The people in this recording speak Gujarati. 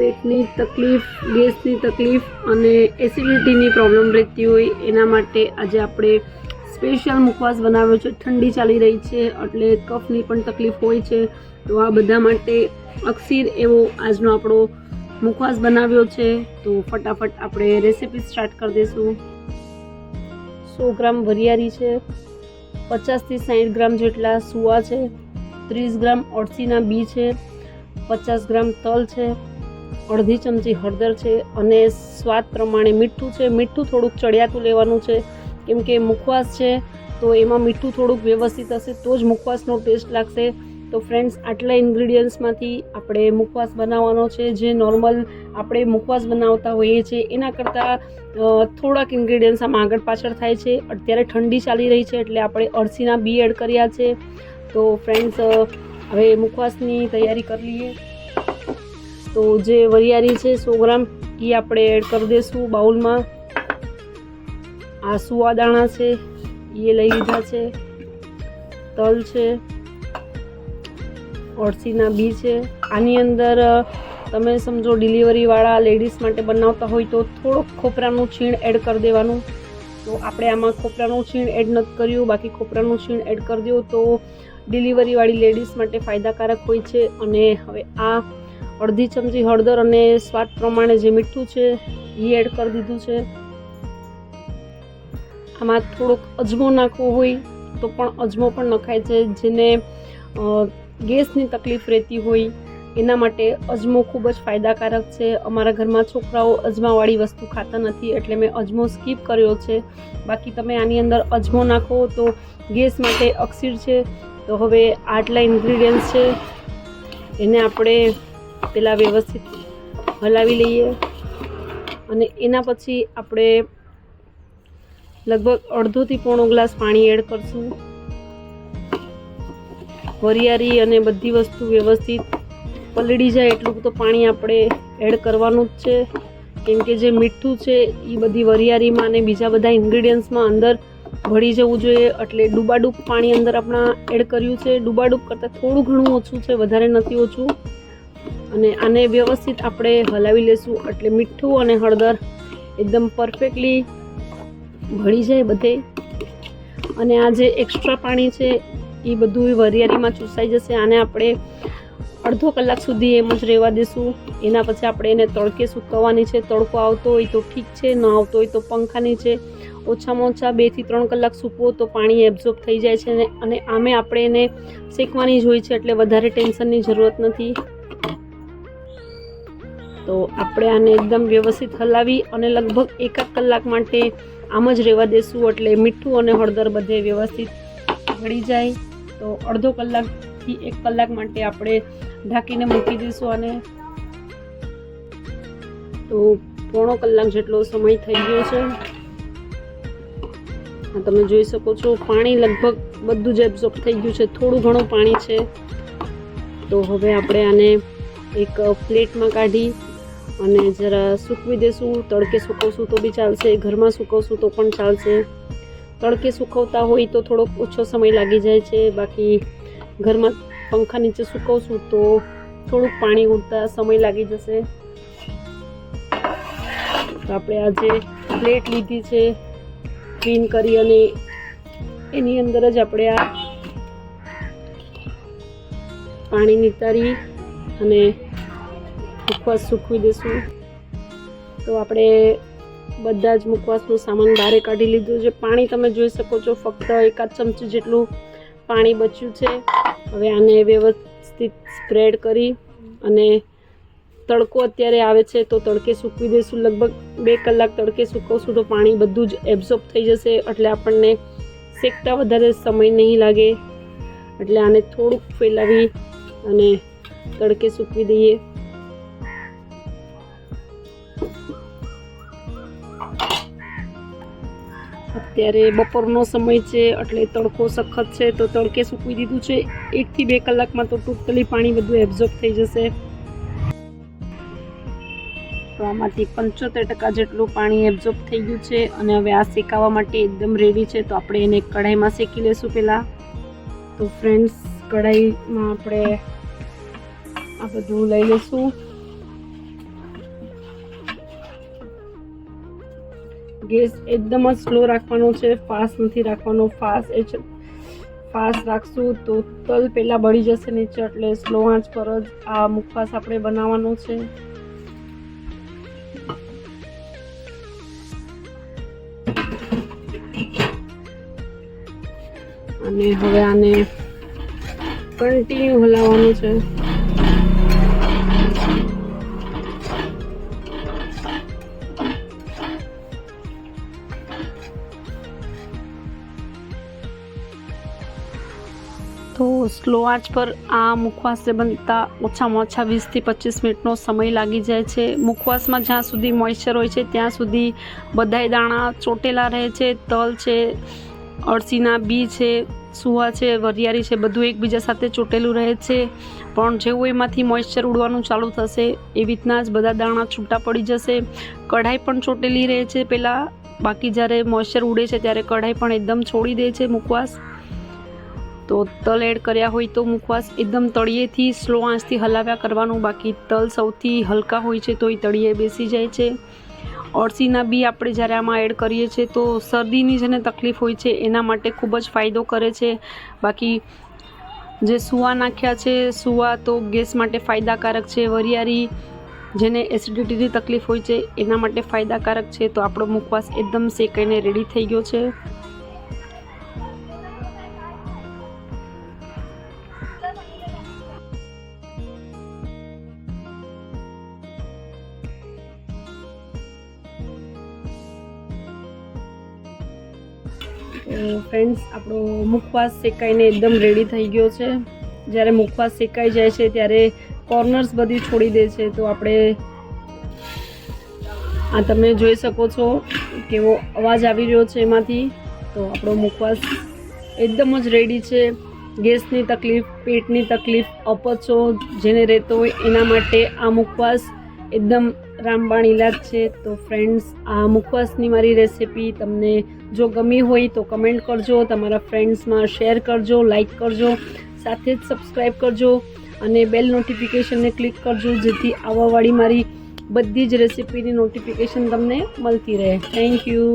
પેટની તકલીફ, ગેસની તકલીફ અને એસિડિટીની પ્રોબ્લેમ રહેતી હોય, એના માટે આજે આપણે સ્પેશિયલ મુખવાસ બનાવ્યો છે. ઠંડી ચાલી રહી છે, એટલે કફની પણ તકલીફ હોય છે. તો આ બધા માટે અક્ષીર એવો આજનો આપણો મુખવાસ બનાવ્યો છે. તો ફટાફટ આપણે રેસીપી સ્ટાર્ટ કરી દઈશું. સો ગ્રામ વરિયાળી છે પચાસથી સાઠ ગ્રામ જેટલા સુવા છે, ત્રીસ ગ્રામ અળસીના બી છે, પચાસ ગ્રામ તલ છે અડધી ચમચી હળદર છે અને સ્વાદ પ્રમાણે મીઠું છે. મીઠું થોડુંક ચડિયાતું લેવાનું છે. કેમ કે મુખવાસ છે, તો એમાં મીઠું થોડુંક વ્યવસ્થિત હશે તો જ મુખવાસનો ટેસ્ટ લાગશે. તો ફ્રેન્ડ્સ, આટલા ઇન્ગ્રીડિયન્ટ્સમાંથી આપણે મુખવાસ બનાવવાનો છે. જે નોર્મલ આપણે મુખવાસ બનાવતા હોઈએ છીએ, એના કરતાં થોડાક ઇન્ગ્રીડિયન્ટ્સ આમાં આગળ પાછળ થાય છે. અત્યારે ઠંડી ચાલી રહી છે એટલે આપણે અળસીના બી એડ કર્યા છે. તો ફ્રેન્ડ્સ હવે મુખવાસની તૈયારી કરી લઈએ. તો જે વરિયાળી છે સો ગ્રામ એ આપણે એડ કરી દઈશું બાઉલમાં. આ સુવાદાણા છે એ લઈ લીધા છે. તલ છે, અળસીના બી છે. આની અંદર તમે સમજો ડિલિવરીવાળા લેડીઝ માટે બનાવતા હોય તો થોડુંક ખોપરાનું છીણ એડ કરી દેવાનું. તો આપણે આમાં ખોપરાનું છીણ એડ નથી કર્યું, બાકી ખોપરાનું છીણ એડ કરી દો તો ડિલિવરીવાળી લેડીઝ માટે ફાયદાકારક હોય છે. અને હવે આ અડધી ચમચી હળદર અને સ્વાદ પ્રમાણે જે મીઠું છે એ એડ કરી દીધું છે. આમાં થોડોક અજમો નાખવો હોય તો પણ અજમો પણ નખાય છે, જેને ગેસની તકલીફ રહેતી હોય, એના માટે અજમો ખૂબ જ ફાયદાકારક છે. અમારા ઘરમાં છોકરાઓ અજમાવાળી વસ્તુ ખાતા નથી, એટલે મેં અજમો સ્કીપ કર્યો છે. બાકી તમે આની અંદર અજમો નાખો તો ગેસ માટે અક્ષીર છે. તો હવે આટલા ઇન્ગ્રીડિયન્ટ્સ છે. એને આપણે પહેલાં વ્યવસ્થિત હલાવી લઈએ. અને એના પછી આપણે લગભગ અડધોથી પોણો ગ્લાસ પાણી એડ કરશું. વરિયાળી અને બધી વસ્તુ વ્યવસ્થિત પલળી જાય એટલું તો પાણી આપણે એડ કરવાનું જ છે. કેમ કે જે મીઠું છે એ બધી વરિયાળીમાં અને બીજા બધા ઇન્ગ્રીડિયન્ટ્સમાં અંદર ભળી જવું જોઈએ. એટલે ડૂબાડૂબ પાણી અંદર આપણા એડ કર્યું છે. ડૂબાડૂબ કરતાં થોડું ઘણું ઓછું છે, વધારે નથી ઓછું. અને આને વ્યવસ્થિત આપણે હલાવી લેશું. એટલે મીઠું અને હળદર એકદમ પરફેક્ટલી ભળી જાય બધે. અને આ જે એક્સ્ટ્રા પાણી છે એ બધું વરિયાળીમાં ચૂસાઈ જશે. આને આપણે અડધો કલાક સુધી એમ જ રહેવા દેશું. એના પછી આપણે એને તડકે સૂકવવાની છે. તડકો આવતો હોય તો ઠીક છે, ન આવતો હોય તો પંખા નીચે ઓછામાં ઓછા બેથી ત્રણ કલાક સૂકવો તો પાણી એબ્ઝોર્બ થઈ જાય છે અને આમે આપણે એને શેકવાની જ હોય છે, એટલે વધારે ટેન્શનની જરૂરત નથી. તો આપણે આને એકદમ વ્યવસ્થિત હલાવી અને લગભગ એકાદ કલાક માટે આમ જ રહેવા દેશું, એટલે મીઠું અને હળદર બધે વ્યવસ્થિત ભળી જાય. તો અડધો કલાકથી એક કલાક માટે આપણે ઢાંકીને મૂકી દઈશું અને તો પોણો કલાક જેટલો સમય થઈ ગયો છે. તમે જોઈ શકો છો, પાણી લગભગ બધું જ એબ્ઝોર્બ થઈ ગયું છે, થોડું ઘણું પાણી છે. તો હવે આપણે આને એક પ્લેટમાં કાઢી અને જરા સૂકવી દેશું, તડકે સૂકવશું તો બી ચાલશે, ઘરમાં સૂકવશું તો પણ ચાલશે. તડકે સૂકવતા હોય તો થોડોક ઓછો સમય લાગી જાય છે, બાકી ઘરમાં પંખા નીચે સૂકવશું તો થોડુંક પાણી ઉડતા સમય લાગી જશે. તો આપણે આજે પ્લેટ લીધી છે, ક્લીન કરી અને એની અંદર જ આપણે આ પાણી નિતારી અને મુખવાસ સૂકવી દઈશું તો આપણે બધા જ મુખવાસનો સામાન બહાર કાઢી લીધું છે. પાણી તમે જોઈ શકો છો, ફક્ત એકાદ ચમચી જેટલું પાણી બચ્યું છે. હવે આને વ્યવસ્થિત સ્પ્રેડ કરી અને તડકો અત્યારે આવે છે તો તડકે સૂકવી દઈશું લગભગ બે કલાક તડકે સૂકવશું તો પાણી બધું જ એબ્ઝોર્બ થઈ જશે. એટલે આપણને શેકતા વધારે સમય નહીં લાગે. એટલે આને થોડુંક ફેલાવી અને તડકે સૂકવી દઈએ. અત્યારે બપોરનો સમય છે, એટલે તડકો સખત છે, તો તડકે સૂકવી દીધું છે. એકથી બે કલાકમાં તો ટોટલી પાણી બધું એબ્ઝોર્બ થઈ જશે. તો આમાંથી પંચોતેર ટકા જેટલું પાણી એબ્ઝોર્બ થઈ ગયું છે અને હવે આ શેકાવા માટે એકદમ રેડી છે, તો આપણે એને કઢાઈમાં શેકી લેશું પહેલાં. તો ફ્રેન્ડ્સ કઢાઈમાં આપણે આ બધું લઈ લઈશું ગેસ એકદમ જ સ્લો રાખવાનો છે ફાસ્ટ નથી રાખવાનો ફાસ્ટ એ ફાસ્ટ રાખશું તો તલ પહેલાં બળી જશે નીચે એટલે સ્લો આંચ પર જ આ મુખવાસ આપણે બનાવવાનો છે. અને હવે આને કન્ટિન્યુ હલાવવાનું છે. તો સ્લો આંચ પર આ મુખવાસને બનતા ઓછામાં ઓછા વીસથી પચીસ મિનિટનો સમય લાગી જાય છે. મુખવાસમાં જ્યાં સુધી મોઇશ્ચર હોય છે, ત્યાં સુધી બધાય દાણા ચોટેલા રહે છે. તલ છે, અળસીના બી છે, સુવા છે, વરિયાળી છે, બધું એકબીજા સાથે ચોટેલું રહે છે. પણ જેવું એમાંથી મોઇશ્ચર ઉડવાનું ચાલુ થશે એવી રીતના જ બધા દાણા છૂટા પડી જશે. કઢાઈ પણ ચોટેલી રહે છે પહેલાં. બાકી જ્યારે મોઇશ્ચર ઉડે છે, ત્યારે કઢાઈ પણ એકદમ છોડી દે છે મુખવાસ. તો તલ એડ કર્યા હોય તો મુખવાસ એકદમ તળિયેથી સ્લો આંચથી હલાવ્યા કરવાનું. બાકી તલ સૌથી હલકા હોય છે તો એ તળિયે બેસી જાય છે. અળસીના બી આપણે જ્યારે આમાં એડ કરીએ છીએ તો શરદીની જેને તકલીફ હોય છે એના માટે ખૂબ જ ફાયદો કરે છે. બાકી જે સુવા નાખ્યા છે, સુવા તો ગેસ માટે ફાયદાકારક છે. વરિયાળી જેને એસિડિટીની તકલીફ હોય છે એના માટે ફાયદાકારક છે. તો આપણો મુખવાસ એકદમ શેકાઈને રેડી થઈ ગયો છે. ફ્રેન્ડ્સ આપણો મુખવાસ શેકાઈને એકદમ રેડી થઈ ગયો છે. જ્યારે મુખવાસ શેકાઈ જાય છે, ત્યારે કોર્નર્સ બધી છોડી દે છે. તો આપણે આ તમે જોઈ શકો છો કેવો અવાજ આવી રહ્યો છે એમાંથી. તો આપણો મુખવાસ એકદમ જ રેડી છે. ગેસની તકલીફ, પેટની તકલીફ, અપચો જેને રહેતો હોય એના માટે આ મુખવાસ એકદમ રામબાણ ઇલાજ છે, તો ફ્રેન્ડ્સ આ મુખવાસની મારી રેસિપી તમને જો ગમી હોય તો કમેન્ટ કરજો, તમારા ફ્રેન્ડ્સમાં શેર કરજો લાઇક કરજો, સાથે જ સબસ્ક્રાઈબ કરજો અને બેલ નોટિફિકેશનને ક્લિક કરજો, જેથી આવવાવાળી મારી બધી જ રેસિપીની નોટિફિકેશન તમને મળતી રહે. Thank you